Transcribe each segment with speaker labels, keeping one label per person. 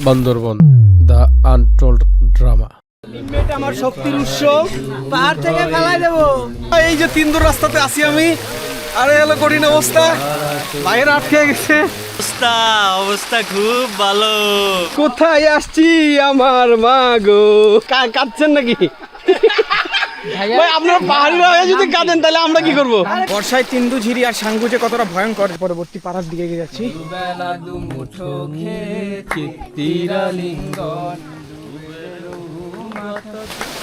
Speaker 1: Bandarban the untold drama.
Speaker 2: আমার শক্তির উৎস। পাহাড় থেকে ফেলাই দেবো। এই যে তিন দূর রাস্তাতে আসি আমি আরে হলো কঠিন অবস্থা। বাইরে আটকে গেছে।
Speaker 3: অবস্থা অবস্থা খুব ভালো।
Speaker 2: কোথায় আসছি আমার মা গো? কা- কাঁদছেন নাকি? ভাই আপনারা পাহাড়িরা হয়ে যদি কাঁদেন তাহলে আমরা কি করব? বর্ষায় তিন্দু ঝিরি আর সাঙ্গুজে কতটা ভয়ঙ্কর পরবর্তী পাড়ার দিকে এগিয়ে যাচ্ছি।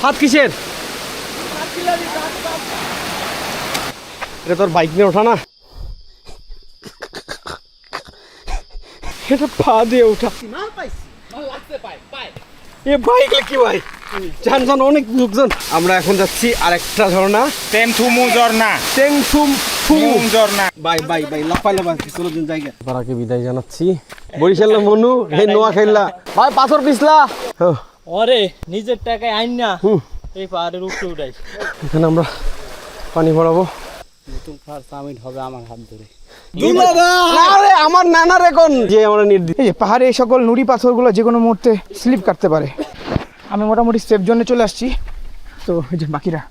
Speaker 2: হাত কিসের? এটা তোর বাইক নিয়ে ওঠা না? এটা পা দিয়ে ওঠা। এ বাইক কি ভাই? জান জান অনেক লোকজন। আমরা এখন যাচ্ছি আরেকটা ঝর্ণা।
Speaker 4: ঝর্ণা।
Speaker 2: টেং থুম
Speaker 4: ঝর্ণা।
Speaker 2: বাই বাই বাই লাফাই লাফাই কোনো দিন জায়গা। বিদায় জানাচ্ছি। বরিশাল মনু হে নোয়া খেললা ভাই পাথর পিছলা।
Speaker 3: ওরে নিজের টাকায় আইন না। এই পাহাড়ের উপরে উঠাই
Speaker 2: এখানে আমরা পানি ভরাবো। আরে আমার নানার এখন যে আমরা নির্দিষ্ট
Speaker 5: এই পাহাড়ে এই সকল নুড়ি পাথরগুলো যে কোনো মুহূর্তে স্লিপ কাটতে পারে। আমি মোটামুটি সেফ জোনে চলে আসছি। তো এই যে বাকিরা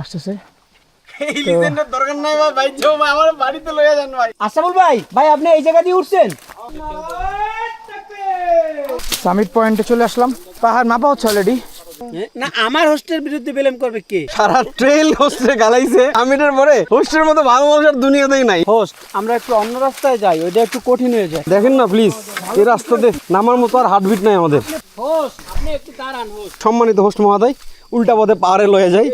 Speaker 5: আসতেছে।
Speaker 2: এই লিজেন্ডের দরকার নাই ভাই আমার বাড়িতে লয়ে যান ভাই।
Speaker 3: আসামুল ভাই ভাই আপনি এই জায়গা দিয়ে উঠছেন?
Speaker 5: সামিট পয়েন্টে চলে আসলাম। পাহাড় মাপা হচ্ছে অলরেডি
Speaker 3: না আমার হোস্টের বিরুদ্ধে বেলেম করবে কে?
Speaker 2: সারা ট্রেল হোস্টে গালাইছে। আমিটার পরে হোস্টের মতো ভালো মানুষের দুনিয়াতেই নাই।
Speaker 3: হোস্ট আমরা একটু অন্য রাস্তায় যাই ওইটা একটু কঠিন হয়ে যায়।
Speaker 2: দেখেন না প্লিজ এই রাস্তাতে নামার মতো আর হার্টবিট নাই আমাদের।
Speaker 3: হোস্ট আপনি একটু দাঁড়ান হোস্ট।
Speaker 2: সম্মানিত হোস্ট মহাদয় উল্টা পথে পাহাড়ে লয়ে যায়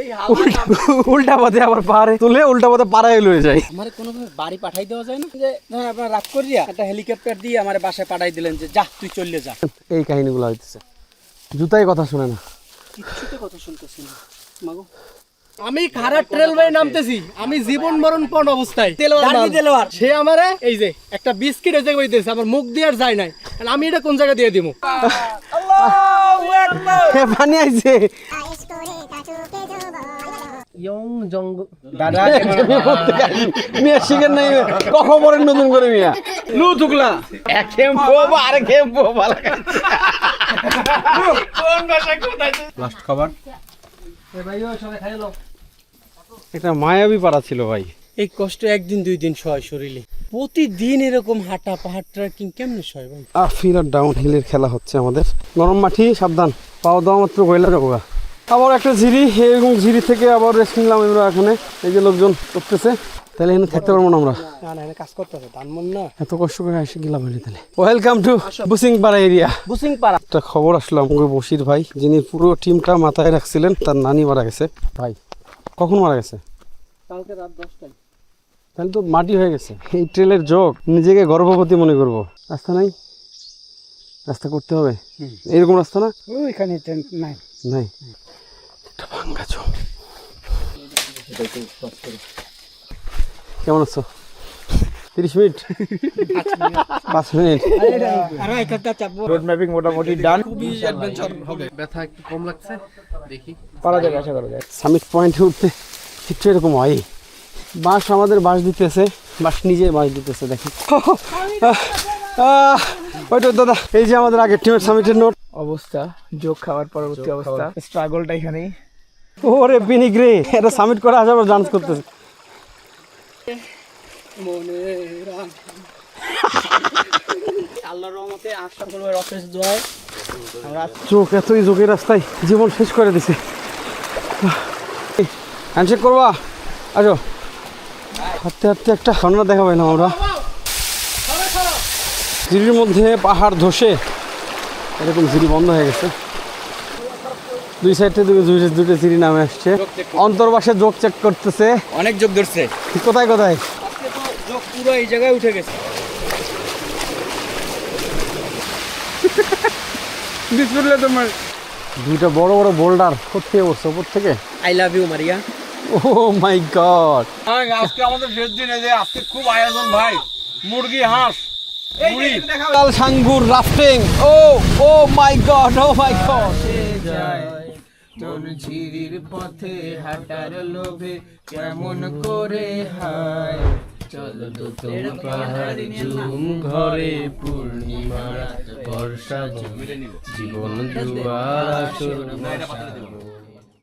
Speaker 2: উল্টা পথে আবার পাহাড়ে তুলে উল্টা পথে পাড়ায় লয়ে যায়
Speaker 3: আমার কোনোভাবে বাড়ি পাঠাই দেওয়া যায় না? যে আপনার রাগ করিয়া একটা হেলিকপ্টার দিয়ে আমার বাসায় পাঠাই দিলেন যে যা তুই চলে যা।
Speaker 2: এই কাহিনীগুলো হইতেছে। জুতাই কথা শুনে না।
Speaker 3: কথা শুনতেছি না। মাগো। আমি খারাপ ট্রেল নামতেছি। আমি জীবন মরণ পণ অবস্থায়। সে আমারে এই যে একটা বিস্কিট এই জায়গায় দিয়েছে আমার মুখ দিয়ে আর যায় নাই। আমি এটা কোন জায়গায় দিয়ে দিব
Speaker 2: পানি আইছে।
Speaker 3: ইয়ং জঙ্গ
Speaker 2: মিয়া শিখেন নাই কখন পরে নতুন করে মিয়া? লু থুকলা এক খেম্পো আরে ভালো লাস্ট খাবার এটা মায়াবী পাড়া ছিল ভাই।
Speaker 3: এই কষ্ট একদিন দুই দিন সয় শরীরে। প্রতিদিন এরকম হাঁটা পাহাড় ট্রেকিং কেমনে সয় ভাই?
Speaker 2: আর ফির আর ডাউন হিলের খেলা হচ্ছে আমাদের। গরম মাঠি সাবধান। পাওয়া দেওয়া মাত্র গয়লা যাব গা। আবার একটা ঝিরি এরকম ঝিরি থেকে আবার রেস্ট নিলাম আমরা এখানে। এই যে লোকজন করতেছে তাহলে এখানে থাকতে পারব না আমরা।
Speaker 3: কাজ করতে ধানমন না।
Speaker 2: এত কষ্ট করে এসে গেলাম তাহলে। ওয়েলকাম টু বুসিং পাড়া এরিয়া
Speaker 3: বুসিং পাড়া
Speaker 2: একটা খবর আসলো আমাকে বসির ভাই যিনি পুরো টিমটা মাথায় রাখছিলেন তার নানি মারা গেছে। ভাই কখন মারা গেছে?
Speaker 3: কালকে রাত দশটায়।
Speaker 2: তাহলে তো মাটি হয়ে গেছে। এই ট্রেলের যোগ নিজেকে গর্ভবতী মনে করব। রাস্তা নাই? রাস্তা করতে হবে? এরকম রাস্তা না?
Speaker 5: ওইখানে নাই।
Speaker 2: নাই। ভাঙ্গা চোখ। কেমন আছো? তিরিশ মিনিট? পাঁচ মিনিট।
Speaker 3: আরে একটা চাপবো
Speaker 5: রোড ম্যাপিং মোটামুটি ডান
Speaker 1: ব্যথা একটু কম লাগছে দেখি।
Speaker 5: পারা যাবে আশা করা যায়।
Speaker 2: সামিট পয়েন্টে উঠতে একটু এরকম হয়। বাঁশ আমাদের বাঁশ দিতেছে। বাঁশ নিজে বাঁশ দিতেছে দেখেন ওইটা দাদা এই যে আমাদের আগের টিমের সামিটের নোট
Speaker 5: অবস্থা যোগ খাওয়ার পরবর্তী অবস্থা। স্ট্রাগলটা এখানেই।
Speaker 2: ওরে পিনিক রে এটা সামিট করে আসার পর ডান্স করতেছে।
Speaker 3: মনে আল্লাহর রহমতে আশা করব অফিস দোয়ায়
Speaker 2: চোখ এতই চোখের রাস্তায় জীবন শেষ করে দিছে। হ্যান্ডশেক করবা? আসো। হাঁটতে হাঁটতে একটা ঝর্ণা দেখা পাইলাম আমরা। ঝিরির মধ্যে পাহাড় ধসে এরকম ঝিরি বন্ধ হয়ে গেছে। দুই সাইডে দুটো ঝিরি নামে আসছে। অন্তর্বাসে যোগ চেক করতেছে।
Speaker 4: অনেক যোগ ধরছে।
Speaker 2: কোথায় কোথায়?
Speaker 3: যোগ পুরো এই জায়গায় উঠে গেছে।
Speaker 5: তোমার।
Speaker 2: দুইটা বড় বড় বোল্ডার কোথেকে পড়ছে ওপর থেকে?
Speaker 3: I love you Maria
Speaker 2: oh my god
Speaker 4: আজকে আমাদের শেষ দিন এই যে আজকে খুব আয়োজন ভাই। মুরগি হাঁস
Speaker 2: লাল সাঙ্গুর rafting. Oh oh my god oh my god.
Speaker 4: তোর ঝিরির পথে হাঁটার লোভে কেমন করে হায়। চল তোর পাহাড় ঝুম ঘরে পূর্ণিমা বড় বর্ষাবো জীবন জুয়ার আসর